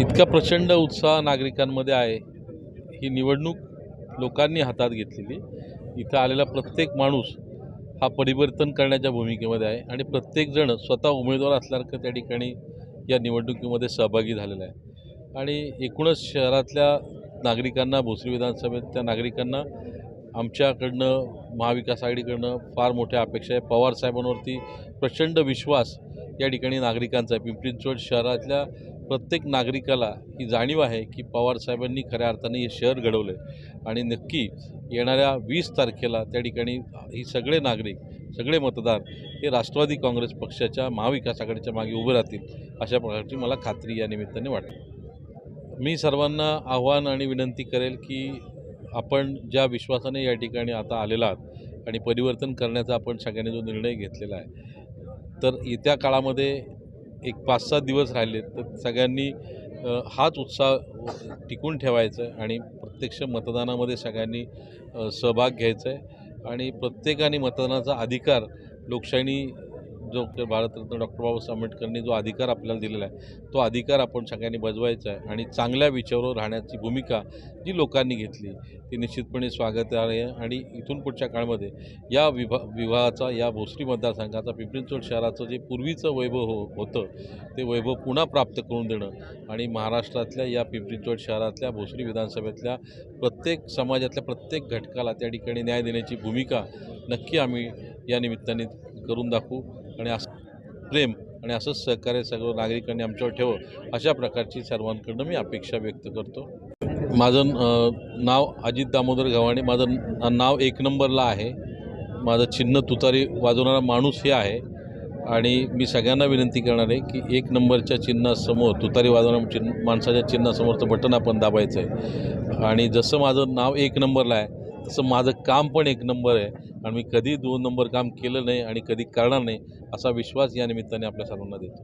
इतका प्रचंड उत्साह नागरिकांमध्ये आहे. ही निवडणूक लोकांनी हातात घेतलेली. इथं आलेला प्रत्येक माणूस हा परिवर्तन करण्याच्या भूमिकेमध्ये आहे आणि प्रत्येकजण स्वतः उमेदवार असल्यासारखं त्या ठिकाणी या निवडणुकीमध्ये सहभागी झालेला आहे. आणि एकूणच शहरातल्या नागरिकांना भोसरी विधानसभेतल्या नागरिकांना आमच्याकडनं महाविकास आघाडीकडनं फार मोठ्या अपेक्षा आहे. पवार साहेबांवरती प्रचंड विश्वास या ठिकाणी नागरिकांचा आहे. पिंपरी चिंचवड शहरातल्या प्रत्येक नागरिकाला ही जाणीव आहे की पवार साहेबांनी खऱ्या अर्थाने हे शहर घडवलं आहे आणि नक्की येणाऱ्या वीस तारखेला त्या ठिकाणी ही सगळे नागरिक सगळे मतदार हे राष्ट्रवादी काँग्रेस पक्षाच्या महाविकास आघाडीच्या मागे उभे राहतील अशा प्रकारची मला खात्री या निमित्ताने वाटते. मी सर्वांना आव्हान आणि विनंती करेल की आपण ज्या विश्वासाने या ठिकाणी आता आलेला आहात आणि परिवर्तन करण्याचा आपण सगळ्यांनी जो निर्णय घेतलेला आहे तर येत्या काळामध्ये एक पाच सात दिवस राहिले तर सगळ्यांनी हाच उत्साह टिकून ठेवायचा आहे आणि प्रत्यक्ष मतदानामध्ये सगळ्यांनी सहभाग घ्यायचा आहे आणि प्रत्येकाने मतदानाचा अधिकार लोकशाही जो भारतरत्न डॉक्टर बाबासाहेब आंबेडकरांनी जो अधिकार आपल्याला दिलेला आहे तो अधिकार आपण सगळ्यांनी बजवायचा आहे आणि चांगल्या विचारावर राहण्याची भूमिका जी लोकांनी घेतली ती निश्चितपणे स्वागतार्ह आणि इथून पुढच्या काळामध्ये या विभा विवाहाचा या भोसरी मतदारसंघाचा पिंपरी शहराचं जे पूर्वीचं वैभव हो होतं ते वैभव पुन्हा प्राप्त करून देणं आणि महाराष्ट्रातल्या या पिंपरी शहरातल्या भोसरी विधानसभेतल्या प्रत्येक समाजातल्या प्रत्येक घटकाला त्या ठिकाणी न्याय देण्याची भूमिका नक्की आम्ही या निमित्ताने करून दाखवू. आणि असं प्रेम आणि असंच सहकार्य सर्व नागरिकांनी आमच्यावर ठेवं अशा प्रकारची सर्वांकडनं मी अपेक्षा व्यक्त करतो. माझं नाव अजित दामोदर गव्हाणे. माझं नाव एक नंबरला आहे. माझं चिन्ह तुतारी वाजवणारा माणूस हे आहे. आणि मी सगळ्यांना विनंती करणार आहे की एक नंबरच्या चिन्हासमोर तुतारी वाजवणाऱ्या चिन्ह माणसाच्या चिन्हासमोरचं बटन आपण दाबायचं आहे. आणि जसं माझं नाव एक नंबरला आहे तसं माझं काम पण एक नंबर आहे. आणि मी कधी दोन नंबर काम केलं नाही आणि कधी करणार नाही असा विश्वास या निमित्ताने आपल्या सर्वांना देतो.